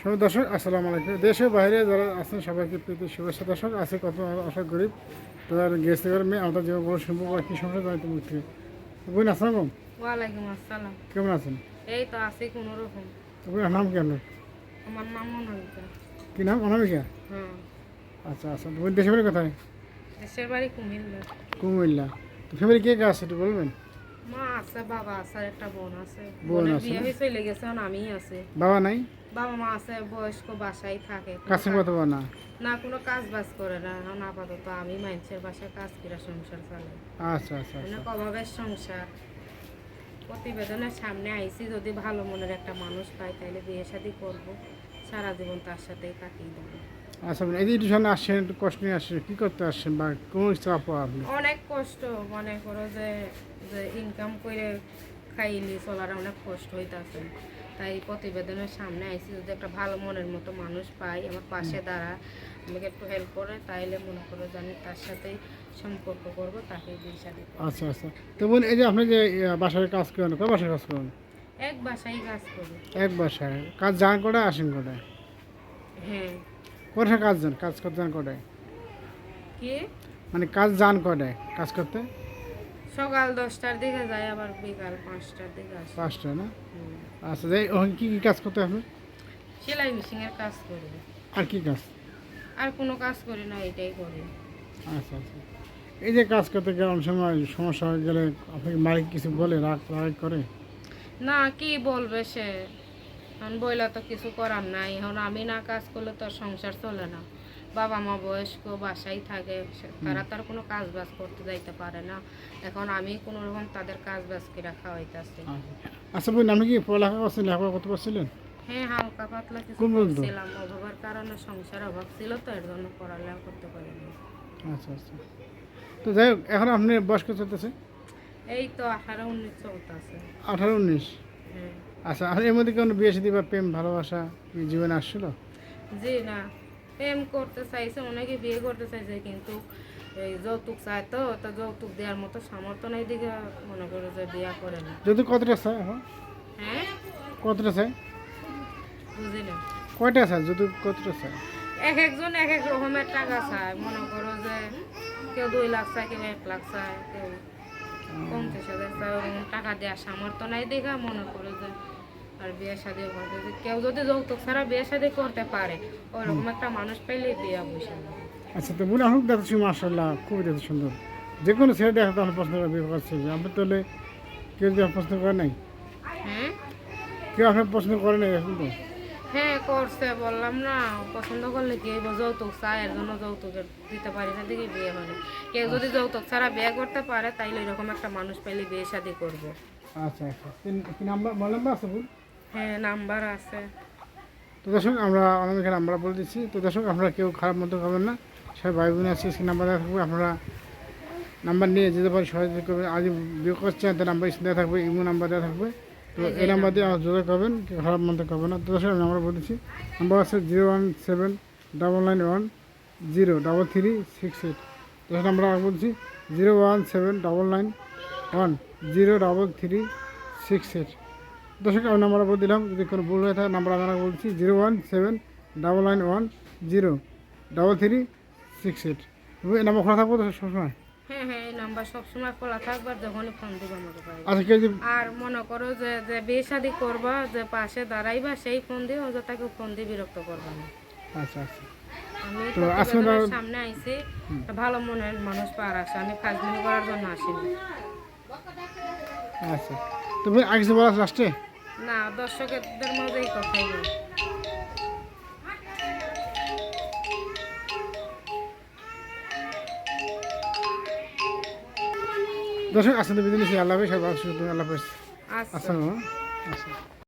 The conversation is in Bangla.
সবাই দর্শক আসসালামু আলাইকুম। দেশে বাইরে যারা আছেন সবাইকে প্রীতি শুভেচ্ছা দর্শক। আছে কত আশা গরিব তাদের গেস্ট করে মেয়ে আমাদের জীবন বড় সম্পর্ক কি সংসার জানাইতে মুখ থেকে বোন আসসালাম ওয়ালাইকুম আসসালাম। কেমন আছেন? এই তো আছি কোনো রকম বোন নাম কি আপনার? আমার নাম মনোনীতা কি নাম? অনামিকা? হ্যাঁ। আচ্ছা আচ্ছা। বোন দেশে বাড়ি কোথায়? দেশের বাড়ি কুমিল্লা। কুমিল্লা। ফ্যামিলি কে কে আছে একটু বলবেন? মা আছে বাবা আছে একটা বোন আছে। বোন বিয়ে হয়ে চলে গেছে আমিই আছে। বাবা নাই? বাবা মা আছে বয়স্ক বাসায় থাকে কাছে কাজ- কত না? না কোনো কাজ বাজ করে না। এখন আপাতত আমি মানুষের বাসায় কাজ কিরা সংসার চালাই। আচ্ছা আচ্ছা আচ্ছা। অনেক অভাবের সংসার। প্রতিবেদনের সামনে আইসি যদি ভালো মনের একটা মানুষ পাই তাহলে বিয়ে শাদি করব। সারা জীবন তার সাথেই কাটিয়ে দেবো। আচ্ছা বোন, এই টিউশনে আসছেন একটু কষ্ট নিয়ে আসছেন কী করতে আসছেন বা কোন চাপ আপনি? অনেক কষ্ট মনে করো যে যে ইনকাম করে খাইলি চলার অনেক কষ্ট হইতাছে। তাই প্রতিবেদনের সামনে আইসি যদি একটা ভালো মনের মতো মানুষ পাই আমার পাশে দাঁড়া আমাকে একটু হেল্প করে তাইলে মনে করো যে আমি তার সাথেই সম্পর্ক করব তাকে বিয়ে শাদী আচ্ছা আচ্ছা। তো বোন এই যে আপনি যে বাসায় কাজ করেন কয় বাসায় কাজ করেন? এক বাসায় কাজ করি। এক বাসায়। কাজ জান করে আসেন করে হ্যাঁ। কোথায় কাজ যান কাজ করতে যান করে কি? মানে কাজ জান করে কাজ করতে? সকাল দশটার দিকে যাই আবার বিকাল পাঁচটার দিকে আসি। পাঁচটা না? আচ্ছা যাই ওখানে কী কী কাজ করতে হবে? সেলাই মেশিনের কাজ করি। আর কি কাজ? আর কোনো কাজ করি না এটাই করি। আচ্ছা আচ্ছা। এই যে কাজ করতে গেলে অনেক সময় সমস্যা হয়ে গেলে আপনাকে মালিক কিছু বলে রাগ রাগ করে? না কি বলবে সে? এখন বইলা তো কিছু করার নাই। এখন আমি না কাজ করলে তো সংসার চলে না। বাবা মা বয়স্ক বাসায় থাকে তারা তার কোনো কাজ বাজ করতে যাইতে পারে না। এখন আমি কোনো রকম তাদের কাজ বাজ করে খাওয়াইতেছি। আচ্ছা বোন আপনি কি পড়ালেখা করছেন লেখাপড়া করতে পারছিলেন? হ্যাঁ হালকা পাতলা কিছু? করছিলাম। অভাবের কারণে সংসার অভাব ছিল তো এর জন্য পড়ালেখা করতে পারি পারিনি। আচ্ছা আচ্ছা। তো যাই হোক এখন আপনি বয়স্ক চলতেছে এই তো আঠারো উনিশ চলতেছে। আঠারো উনিশ? হ্যাঁ। আচ্ছা আর এর মধ্যে কোনো বিয়ে সাথে বা প্রেম ভালোবাসা কি জীবনে আসছিল? জি না। প্রেম করতে চাইছে অনেকে বিয়ে করতে চাইছে কিন্তু এই যৌতুক চায় তো তা যৌতুক দেওয়ার মতো সামর্থ্য নেই দিকে মনে করে যে বিয়া করে না। যদি কতটা এখন? হ্যাঁ? কতটা চাই বুঝি না। কয়টা চাই যদি কতটা চাই এক একজন এক এক রকমের টাকা চায়। মনে করো যে কেউ দুই লাখ চায় কেউ এক লাখ চায় কেউ পঞ্চাশ হাজার চায় ওরকম টাকা দেওয়া সামর্থ্য নাই দেখা মনে করে যে আর বিয়ে সাদে করতে কেউ যদি যৌতুক ছাড়া বিয়ে সাদে করতে পারে ওরকম একটা মানুষ পাইলে বিয়ে বসে আচ্ছা তো বোন হোক দেখছি মার্শাল্লাহ খুবই দেখতে সুন্দর। যে কোনো ছেলে দেখা তাহলে প্রশ্ন করে বিয়ে করছে। আপনি তাহলে কেউ যদি প্রশ্ন পছন্দ করে নাই? হ্যাঁ? কেউ আপনার প্রশ্ন করে নাই এখন তো? হ্যাঁ করছে বললাম না পছন্দ করলে কি যৌতুক চায় এর জন্য যৌতুক দিতে পারি না দেখি বিয়ে না। কেউ যদি যৌতুক ছাড়া বিয়ে করতে পারে তাইলে এরকম একটা মানুষ পেলে বিয়ে শাদি করব। আচ্ছা আচ্ছা। কি নাম্বার মোবাইল নাম্বার আছে বোন হ্যাঁ নাম্বার আছে। তো দর্শক আমরা অনেক নাম্বার বলে দিচ্ছি তো দর্শক আপনারা কেউ খারাপ মতো খাবেন না। সবাই ভাই বোন আছে সেই নাম্বার দেওয়া থাকবে আপনারা নাম্বার নিয়ে যেতে পারেন সহযোগিতা করবেন আজ বিয়ে করছেন তো নাম্বার দেওয়া থাকবে ইমো নাম্বার দেওয়া থাকবে। তো এই নাম্বার দিয়ে আমার যোগাযোগ করবেন খারাপ মতো করবেন না। তো দর্শক আমি নাম্বার বলেছি নাম্বার আছে zero one seven double nine one zero double three six eight. দশ নাম্বার আগে বলছি zero one seven double nine one zero double three six eight. দর্শক আমি নাম্বার বলে দিলাম যদি কোনো ভুল হয়ে থাকে নাম্বার আমরা বলছি zero one seven double nine one zero double three six eight. এই নাম্বার খোলা থাকব তো সবসময়? হ্যাঁ হ্যাঁ এই নাম্বার সবসময় খোলা থাকবে আর যখনই ফোন দিব আমাকে পাই আচ্ছা কেউ যদি আর মনে করো যে যে বিয়ে শাদি করবা যে পাশে দাঁড়াইবা সেই ফোন দিয়ে তাকে ফোন দিয়ে বিরক্ত করবা না। আচ্ছা আচ্ছা। আমি প্রতিবেদনের সামনে আইছি ভালো মনের মানুষ পার আসে আমি ফাজলিমি করার জন্য আসিনি। আচ্ছা। তো ভাই আগে কিছু লাস্টে না দর্শকদের মধ্যেই কথাই বলি। দর্শক আসলে বিদিন আল্লাহ হাফেজ আল্লাহ হাফেজ আচ্ছা। আসসালাম আচ্ছা